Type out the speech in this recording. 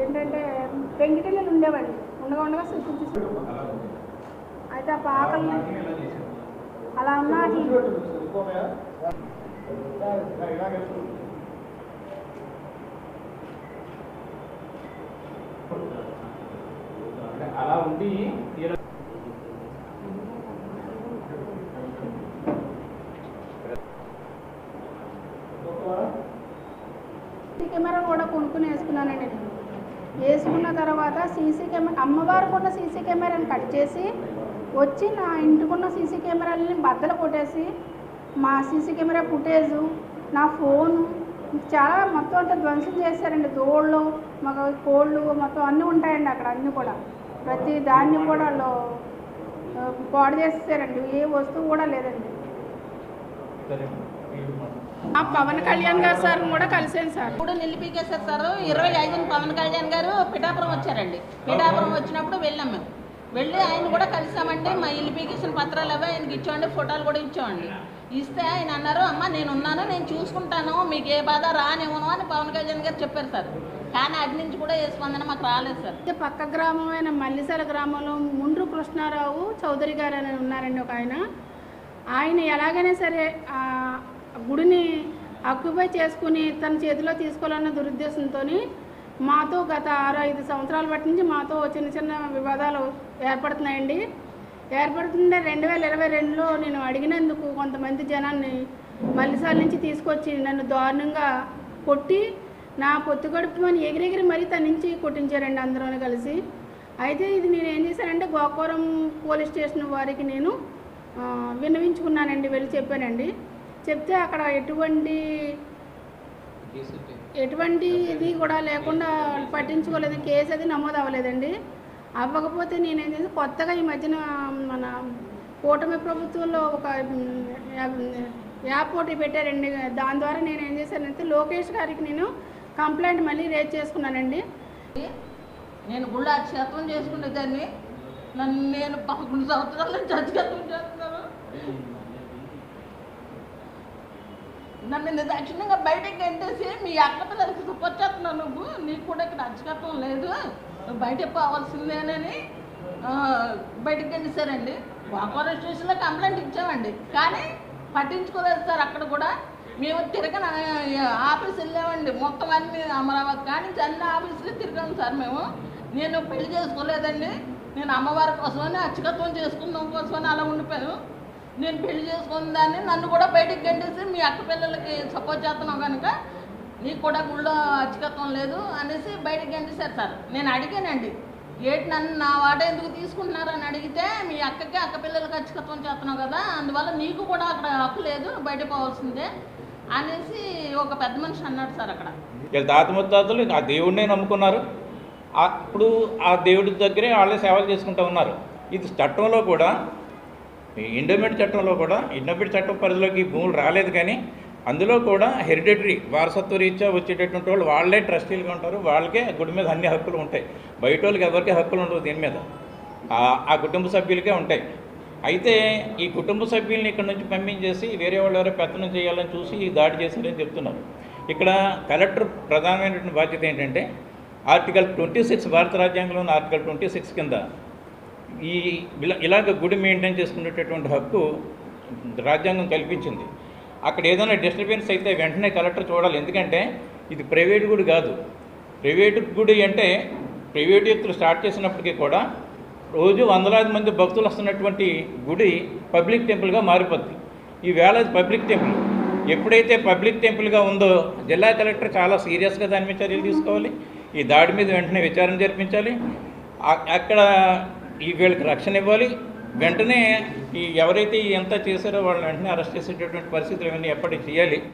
ఏంటంటే పెంకిటిల్లు ఉండేవాడి ఉండగా ఉండగా సృష్టించి అయితే ఆ పాకల్ని అలా ఉన్న అలా ఉండి కెమెరా కూడా కొనుక్కుని వేసుకున్నానండి నేను. వేసుకున్న తర్వాత సీసీ కెమెరా అమ్మవారికి ఉన్న సీసీ కెమెరాని కట్ చేసి వచ్చి నా ఇంటికున్న సీసీ కెమెరాలని బద్దలు కొట్టేసి మా సీసీ కెమెరా ఫుటేజు నా ఫోను చాలా మొత్తం అంతా ధ్వంసం చేశారండి. దోళ్ళు మాకు కోళ్ళు మొత్తం అన్నీ ఉంటాయండి అక్కడ అన్నీ కూడా. ప్రతి దాన్ని కూడా వాళ్ళు పాడు చేసేసారండి. ఏ వస్తువు కూడా లేదండి. ఆ పవన్ కళ్యాణ్ గారు సార్ కూడా కలిసాను సార్. ఇప్పుడు నిలిపికేశారు సార్. ఇరవై ఐదున పవన్ కళ్యాణ్ గారు పిఠాపురం వచ్చారండి. పిఠాపురం వచ్చినప్పుడు వెళ్ళాం మేము. వెళ్ళి ఆయన కూడా కలిసామంటే మా ఇలిపికేషన్ పత్రాలు అవి ఆయనకి ఇచ్చామండి ఫోటోలు కూడా ఇచ్చామండి ఇస్తే ఆయన అన్నారు అమ్మ నేను ఉన్నాను నేను చూసుకుంటాను మీకు ఏ బాధ రానివ్వను అని పవన్ కళ్యాణ్ గారు చెప్పారు సార్. కానీ అటు నుంచి కూడా ఏ స్పందన మాకు రాలేదు సార్. అయితే పక్క గ్రామమైన మల్లిసల గ్రామంలో ముండ్రు కృష్ణారావు చౌదరి గారు అని ఉన్నారండి ఒక ఆయన. ఆయన ఎలాగైనా సరే గుడిని ఆక్యుపై చేసుకుని తన చేతిలో తీసుకోవాలన్న దురుద్దేశంతో మాతో గత ఆరు ఐదు సంవత్సరాల బట్టి నుంచి మాతో చిన్న చిన్న వివాదాలు ఏర్పడుతున్నాయండి. ఏర్పడుతుంటే రెండు వేల ఇరవై రెండులో నేను అడిగినందుకు కొంతమంది జనాన్ని మల్లిసాల నుంచి తీసుకొచ్చి నన్ను దారుణంగా కొట్టి నా పొత్తు గడుపుమని ఎగిరెగిరి మరీ తన నుంచి కొట్టించారండి అందరూ కలిసి. అయితే ఇది నేను ఏం చేశానంటే గోకవరం పోలీస్ స్టేషన్ వారికి నేను విన్నవించుకున్నానండి వెళ్ళి చెప్పానండి. చెప్తే అక్కడ ఎటువంటి ఎటువంటి ఇది కూడా లేకుండా పట్టించుకోలేదు. కేసు అది నమోదు అవ్వలేదండి. అవ్వకపోతే నేనేం చేసి కొత్తగా ఈ మధ్యన మన కూటమి ప్రభుత్వంలో ఒక యాప్ ఒకటి పెట్టారండి. దాని ద్వారా నేను ఏం చేశానంటే లోకేష్ గారికి నేను కంప్లైంట్ మళ్ళీ రేజ్ చేసుకున్నానండి. నేను గుళ్ళ శాతం చేసుకునే దాన్ని నన్ను నేను పదకొండు సంవత్సరాల నుంచి అత్యత్వం చేస్తున్నాను. నన్ను నిర్దాక్షిణ్యంగా బయటకు గంటేసి మీ అక్క పిల్లలకి సపోర్ట్ చేస్తున్నావు నువ్వు. నీకు కూడా ఇక్కడ అచ్చకట్టం లేదు. నువ్వు బయటకు పోవాల్సిందేనని బయటకు గంటేశారండి వాకోర స్టేషన్లో కంప్లైంట్ ఇచ్చామండి. కానీ పట్టించుకోలేదు సార్ అక్కడ కూడా. మేము తిరగన ఆఫీస్ వెళ్ళామండి. మొత్తం అన్ని అమరావతి కానీ అన్ని ఆఫీసులు తిరిగాం సార్ మేము. నేను పెళ్ళి చేసుకోలేదండి. నేను అమ్మవారి కోసమని అచ్చకత్వం చేసుకుందాం కోసమని అలా ఉండిపోయాను. నేను పెళ్ళి చేసుకున్న దాన్ని నన్ను కూడా బయటికి గంటేసి మీ అక్క పిల్లలకి సపోర్ట్ చేస్తున్నావు కనుక నీకు కూడా గుళ్ళో అచ్చకత్వం లేదు అనేసి బయటికి గంటేశారు సార్. నేను అడిగానండి ఏటి నన్ను నా వాట ఎందుకు తీసుకుంటున్నారు? అని అడిగితే మీ అక్కకి అక్క పిల్లలకి అచ్చకత్వం చేస్తున్నావు కదా అందువల్ల నీకు కూడా అక్కడ హక్కు లేదు బయట పోవాల్సిందే అనేసి ఒక పెద్ద మనిషి అన్నాడు సార్ అక్కడ. వీళ్ళ తాత ముత్తాతలు ఆ దేవుడినే నమ్ముకున్నారు. అప్పుడు ఆ దేవుడి దగ్గరే వాళ్ళే సేవలు చేసుకుంటూ ఉన్నారు. ఇది చట్టంలో కూడా ఇండోమెంట్ చట్టంలో కూడా ఇండోమెంట్ చట్టం పరిధిలోకి భూములు రాలేదు కానీ అందులో కూడా హెరిటేటరీ వారసత్వ రీత్యా వచ్చేటటువంటి వాళ్ళు వాళ్ళే ట్రస్టీలుగా ఉంటారు. వాళ్ళకే గుడి మీద అన్ని హక్కులు ఉంటాయి. బయట వాళ్ళకి ఎవరికి హక్కులు ఉండవు దీని మీద. ఆ- కుటుంబ సభ్యులకే ఉంటాయి. అయితే ఈ కుటుంబ సభ్యుల్ని ఇక్కడ నుంచి పంపించేసి వేరే వాళ్ళు ఎవరో పెత్తనం చేయాలని చూసి దాడి చేశారని చెప్తున్నారు. ఇక్కడ కలెక్టర్ ప్రధానమైనటువంటి బాధ్యత ఏంటంటే ఆర్టికల్ ట్వంటీ సిక్స్ భారత రాజ్యాంగంలో ఉన్న ఆర్టికల్ ట్వంటీ సిక్స్ కింద ఈ ఇలా ఇలాగ గుడి మెయింటైన్ చేసుకునేటటువంటి హక్కు రాజ్యాంగం కల్పించింది. అక్కడ ఏదైనా డిస్టర్బెన్స్ అయితే వెంటనే కలెక్టర్ చూడాలి. ఎందుకంటే ఇది ప్రైవేట్ గుడి కాదు. ప్రైవేట్ గుడి అంటే ప్రైవేట్ వ్యక్తులు స్టార్ట్ చేసినప్పటికీ కూడా రోజు వందలాది మంది భక్తులు వస్తున్నటువంటి గుడి పబ్లిక్ టెంపుల్గా మారిపోద్ది. ఈ అది పబ్లిక్ టెంపుల్ ఎప్పుడైతే పబ్లిక్ టెంపుల్గా ఉందో జిల్లా కలెక్టర్ చాలా సీరియస్గా దాని మీద చర్యలు తీసుకోవాలి. ఈ దాడి మీద వెంటనే విచారణ జరిపించాలి. అక్కడ ఈ వీళ్ళకి రక్షణ ఇవ్వాలి. వెంటనే ఈ ఎవరైతే ఈ ఎంత చేశారో వాళ్ళని వెంటనే అరెస్ట్ చేసేటటువంటి పరిస్థితులు ఇవన్నీ ఎప్పటికి చేయాలి.